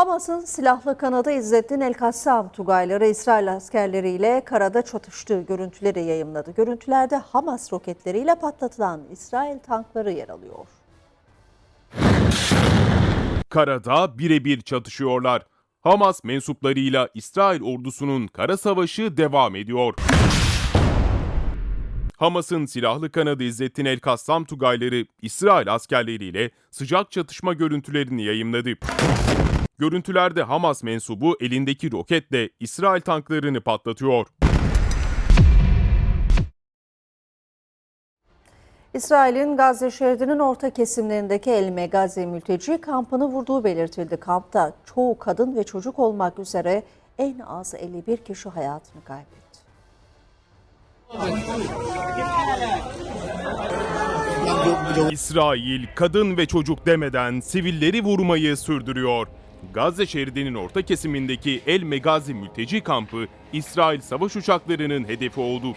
Hamas'ın silahlı kanadı İzzettin El-Kassam Tugayları İsrail askerleriyle karada çatıştığı görüntüleri yayımladı. Görüntülerde Hamas roketleriyle patlatılan İsrail tankları yer alıyor. Karada birebir çatışıyorlar. Hamas mensuplarıyla İsrail ordusunun kara savaşı devam ediyor. Hamas'ın silahlı kanadı İzzettin El-Kassam Tugayları İsrail askerleriyle sıcak çatışma görüntülerini yayımladı. Görüntülerde Hamas mensubu elindeki roketle İsrail tanklarını patlatıyor. İsrail'in Gazze şeridinin orta kesimlerindeki El Megazi mülteci kampını vurduğu belirtildi. Kampta çoğu kadın ve çocuk olmak üzere en az 51 kişi hayatını kaybetti. İsrail kadın ve çocuk demeden sivilleri vurmayı sürdürüyor. Gazze şeridinin orta kesimindeki El Megazi mülteci kampı İsrail savaş uçaklarının hedefi oldu.